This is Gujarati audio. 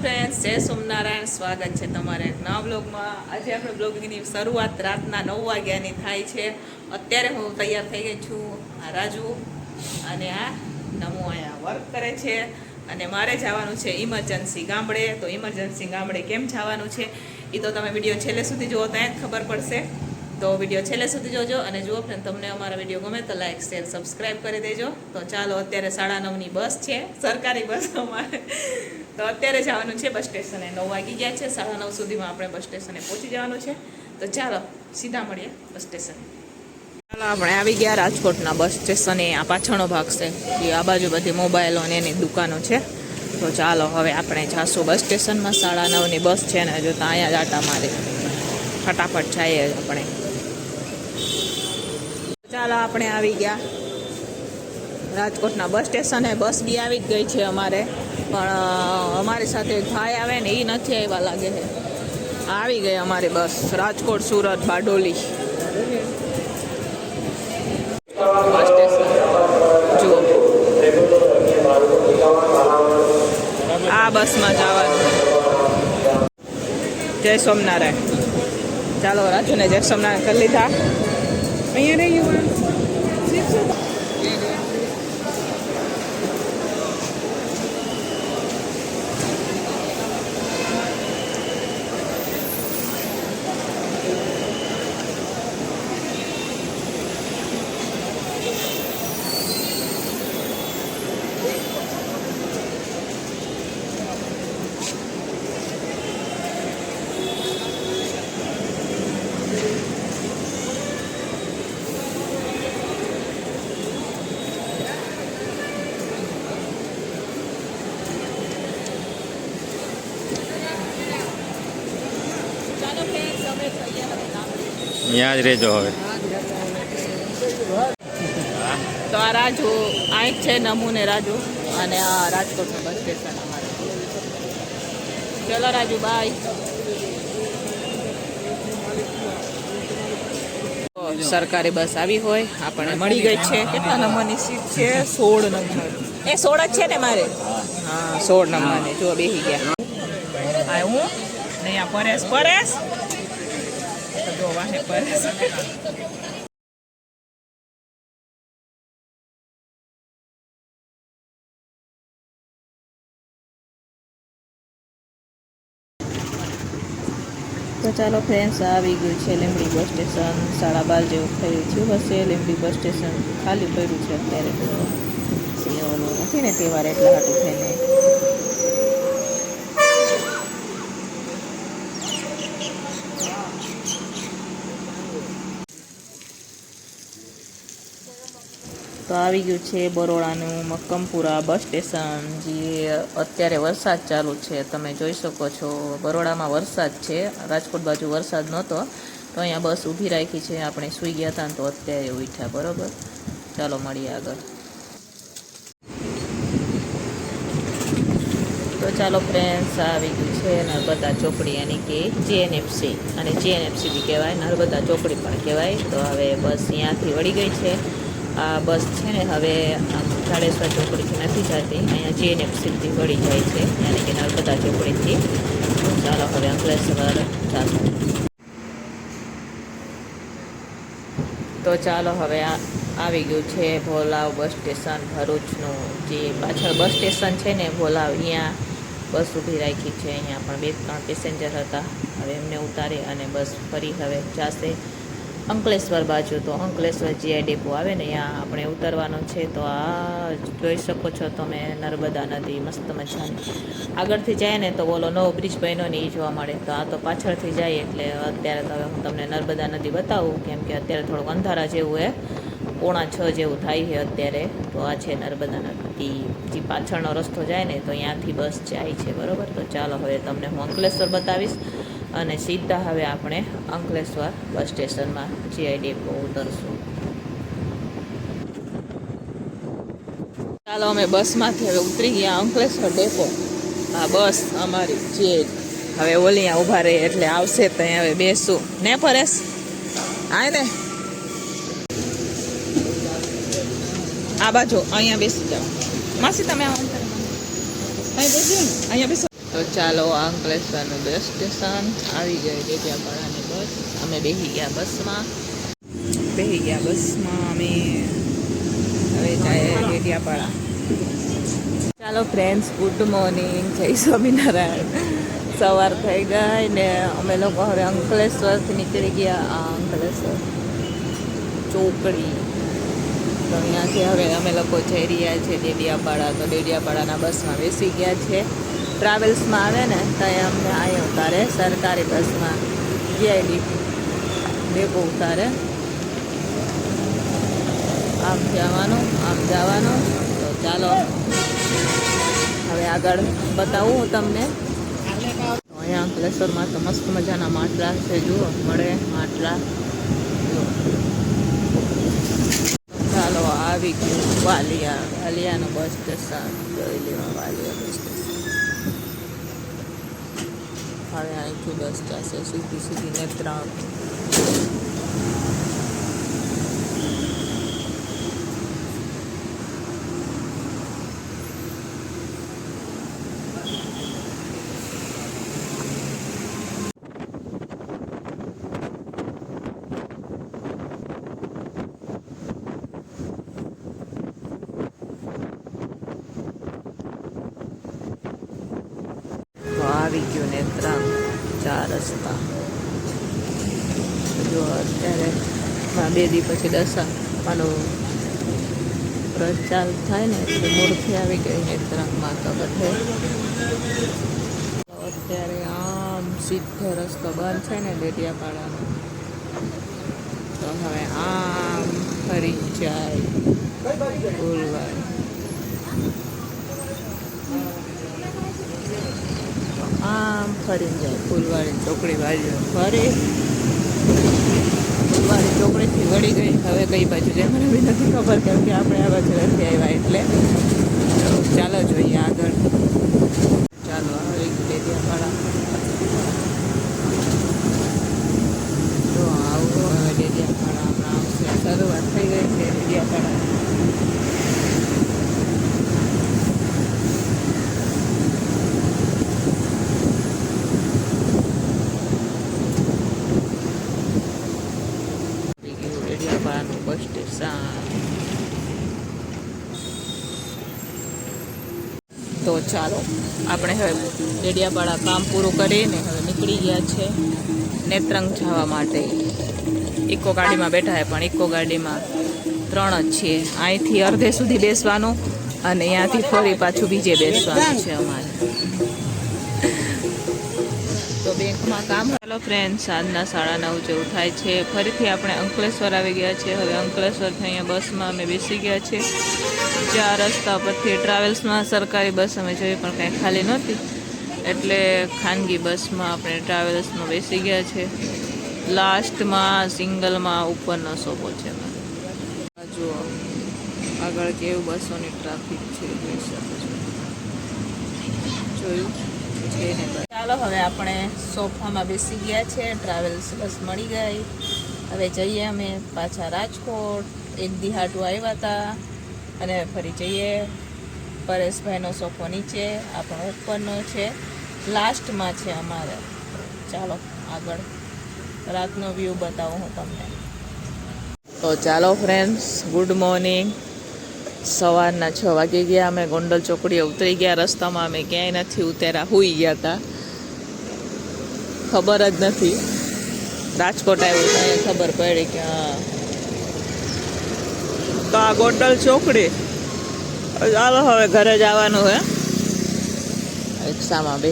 ફ્રેન્ડ્સ જય સોમનારાયણ. સ્વાગત છે તમારે નવા બ્લોગમાં. આજે આપણે બ્લોગિંગની શરૂઆત રાતના નવ વાગ્યાની થાય છે. અત્યારે હું તૈયાર થઈ ગઈ છું આ રાજુ અને આ નમો અહીંયા વર્ક કરે છે. અને મારે જવાનું છે ઇમરજન્સી ગામડે. તો ઇમરજન્સી ગામડે કેમ જવાનું છે? એ તો તમે વીડિયો છેલ્લે સુધી જુઓ, ત્યાં જ ખબર પડશે. તો વીડિયો છેલ્લે સુધી જોજો અને જુઓ ફ્રેન્ડ તમને અમારા વીડિયો ગમે તો લાઈક શેર સબસ્ક્રાઈબ કરી દેજો. તો ચાલો, અત્યારે સાડા નવની બસ છે. સરકારી બસ અમારે. તો અત્યારે જવાનું છે બસ સ્ટેશને. નવ વાગી ગયા છે, સાડા નવ સુધીમાં આપણે બસ સ્ટેશને પહોંચી જવાનું છે. તો ચાલો, સીધા મળીએ બસ સ્ટેશને. ચાલો આપણે આવી ગયા રાજકોટના બસ સ્ટેશને. આ પાછળનો ભાગ છે. એ આ બાજુ બધી મોબાઈલો અને એની દુકાનો છે. તો ચાલો, હવે આપણે જાશું બસ સ્ટેશનમાં. સાડા નવની બસ છે ને જો તો અહીંયા આટા મારી. ફટાફટ જઈએ આપણે. ચાલો આપણે આવી ગયા. રાજકોટના બસ સ્ટેશને. બસ બી આવી જ ગઈ છે અમારે. પણ અમારી સાથે ભાઈ આવે ને એ નથી આવ્યા લાગે છે. આવી ગઈ અમારી બસ, રાજકોટ, સુરત, બારડોલી. જુઓ. આ બસમાં જવાનું. જય સોમનારાયણ ચાલો, રાજુને જય સોમનારાયણ કરી લીધા. અહીંયા ચાલો ત્યાં જ રહેજો હવે. તો આ રાજુ આ એક છે નમુ ને રાજુ અને આ રાજકોટનું બસ સ્ટેશન અમારે. ચલો રાજુ બાય સરકારી બસ આવી હોય આપણને મળી ગઈ છે. કેટલા નંબરની સીટ છે? સોળ નંબર. એ સોળ જ છે ને મારે? હા સોળ નંબરની. જો બેસી ગયા. આ હું? ને આ પરેશ પરેશ. વાહે પરેશ તો ચાલો ફ્રેન્ડ્સ આવી ગયું છે લીંબડી બસ સ્ટેશન. સાડા બાર જેવું થયું થયું હશે. લીંબડી બસ સ્ટેશન ખાલી પડ્યું છે અત્યારે. તો સિંહોનું નથી ને તહેવાર એટલા હાટું થઈને. તો આવી ગયું છે બરોડાનું મક્કમપુરા બસ સ્ટેશન, જે અત્યારે વરસાદ ચાલુ છે. તમે જોઈ શકો છો, બરોડામાં વરસાદ છે. રાજકોટ બાજુ વરસાદ નહોતો, તો અહીંયા બસ ઊભી રાખી છે. આપણે સૂઈ ગયા હતા તો અત્યારે ઉઠ્યા, બરોબર? ચાલો મળીએ આગળ. તો ચાલો ફ્રેન્ડ્સ, આવી ગયું છે નર્મદા ચોકડી એની કે જીએનએફસી અને જીએનએફસી બી કહેવાય, નર્મદા ચોકડી પણ કહેવાય. તો હવે બસ અહીંયાથી વળી ગઈ છે. આ બસ છે ને હવે જાડેશ્વર ચોકડીથી નથી જતી. અહીંયા જેએનએફસીથી વળી જાય છે. યાની કે નર્મદા ચોકડીથી ચાલો હવે અંકલેશ્વર ચાલો તો ચાલો હવે આ આવી ગયું છે ભોલાવ બસ સ્ટેશન, ભરૂચનું જે પાછળ બસ સ્ટેશન છે ને, ભોલાવ અહીંયા બસ ઊભી રાખી છે. અહીંયા પણ બે ત્રણ પેસેન્જર હતા. હવે એમને ઉતારી અને બસ ફરી હવે જાશે. અંકલેશ્વર બાજુ તો અંકલેશ્વર જીઆઈ ડેપો આવે ને, ત્યાં આપણે ઉતરવાનું છે. તો આ જોઈ શકો છો તમે નર્મદા નદી, મસ્ત મજાની. આગળથી જાય ને તો બોલો નવો બ્રિજ બન્યો ને એ જોવા મળે. તો આ તો પાછળથી જાય એટલે અત્યારે તો હવે હું તમને નર્મદા નદી બતાવું, કેમ કે અત્યારે થોડુંક અંધારા જેવું હે. પોણા છ જેવું થાય છે અત્યારે. તો આ છે નર્મદા નદી. જે પાછળનો રસ્તો જાય ને, તો ત્યાંથી બસ જાય છે, બરાબર? તો ચાલો હવે તમને હું અંકલેશ્વર બતાવીશ. અને સીધા હવે આપણે અંકલેશ્વર બસ સ્ટેશનમાં જીઆઈ ડેપો ઉતરશું. ચાલો, અમે બસમાંથી હવે ઉતરી ગયા અંકલેશ્વર ડેપો આ બસ અમારી જે હવે ઓલી ઊભા રહીએ એટલે આવશે ત્યાં હવે બેસું. ને પરેશ? આય ને. આ બાજુ, અહીંયા બેસી જાઓ. માસી, તમે આવો અહીં બેસી અહીંયા બેસો. તો ચાલો અંકલેશ્વરનું બસ સ્ટેશન આવી ગઈ ડેડિયાપાડાની બસ અમે બેસી ગયા બસમાં બેસી ગયા બસમાં અમે હવે જાય ડેડિયાપાડા. ચાલો ફ્રેન્ડ્સ ગુડ મોર્નિંગ જય સ્વામિનારાયણ. સવાર થઈ ગઈ ને અમે લોકો હવે અંકલેશ્વરથી નીકળી ગયા. આ અંકલેશ્વર ચોકડી. તો અહીંયાથી હવે અમે લોકો જઈ રહ્યા છીએ ડેડિયાપાડા. તો ડેડિયાપાડાના બસમાં બેસી ગયા છે. ટ્રાવેલ્સમાં આવે ને ત્યાં અમને અહીં ઉતારે, સરકારી બસમાં. જીઆઈડી ડેપો ઉતારે. આમ જવાનું આમ જવાનું. તો ચાલો. હવે આગળ બતાવું હું તમને. અહીંયા અંકલેશ્વરમાં તો મસ્ત મજાના માટલા છે, જુઓ, મળે માટલા. ચાલો, આવી ગયું. વાલિયા, વાલિયાનું બસ સ્ટેશન જોઈ લેવા વાલિયા બસ સ્ટેશન હવે અહીંથી બસ જશે સીધી સીધી નેત્રાવતી તો આવી ગયું ત્રણ ચાર રસ્તા. જો અત્યારે બે દી પછી દશામાનો પ્રચાર થાય ને એટલે મૂર્તિ આવી ગઈ નેત્રાંગમાં તો બધે. અત્યારે આમ સીધો રસ્તો બંધ છે ને ડેડિયાપાડાનો. તો હવે આમ ફરી જાય. ફૂલવાડી આમ ફરીને જાય ફૂલવાળી ચોકડી બાજુ. ફરી. ફૂલવાળી ચોકડીથી વળી ગઈ. હવે કઈ બાજુ જાય? મને બી નથી ખબર, કેમ કે આપણે આ બાજુ નથી આવ્યા એટલે. ચાલો જોઈએ આગળ. ચાલો હવે ડેડિયાપાડા તો આવું હવે ડેડિયાપાડા હમણાં આવશે શરૂઆત થઈ ગઈ છે ડેડિયાપાડા આવી ગયું ડેડિયાપાડાનું બસ સ્ટેશન. તો ચાલો, આપણે હવે ડેડિયાપાડા કામ પૂરું કરીને હવે નીકળી ગયા છે નેત્રંગ જવા માટે. ઇકો ગાડીમાં બેઠા છે, પણ ઇકો ગાડીમાં ત્રણ જ છીએ. અહીંથી અડધે સુધી બેસવાનું અને અહીંયાથી ફરી પાછું બીજે બેસવાનું છે અમારે. ચાલો ફ્રેન્ડ સાંજના સાડા નવ જેવું થાય છે. ફરીથી આપણે અંકલેશ્વર આવી ગયા છે હવે અંકલેશ્વરથી અહીંયા બસમાં અમે બેસી ગયા છે ચાર રસ્તા પરથી ટ્રાવેલ્સમાં સરકારી બસ અમે જોઈ પણ કાંઈ ખાલી નહોતી. એટલે ખાનગી બસમાં આપણે ટ્રાવેલ્સમાં બેસી ગયા છે લાસ્ટમાં સિંગલમાં ઉપરનો સોફો છે જુઓ, આગળ કેવું બસોની ટ્રાફિક છે, જોઈ શકો છો. જોયું? છે ને ચાલો, હવે આપણે સોફામાં બેસી ગયા છે ટ્રાવેલ્સ બસ મળી ગઈ. હવે જઈએ અમે પાછા રાજકોટ. એક દિહાટું આવ્યા હતા અને ફરી જઈએ. પરેશભાઈનો સોફો નીચે, આપણો ઉપરનો છે. લાસ્ટમાં છે અમારે. ચાલો, આગળ. રાતનો વ્યૂ બતાવું હું તમને. તો ચાલો ફ્રેન્ડ્સ ગુડ મોર્નિંગ સવારના છ વાગે ગયા, અમે ગોંડલ ચોકડીએ ઉતરી ગયા. રસ્તામાં અમે ક્યાંય નથી ઉતર્યા, હોઈ ગયા હતા ખબર જ નથી. રાજકોટ આવ્યું ત્યાં ખબર પડી કે હા. તો આ ગોંડલ ચોકડી. ચાલો હવે ઘરે જવાનું હે. રિક્ષામાં આવી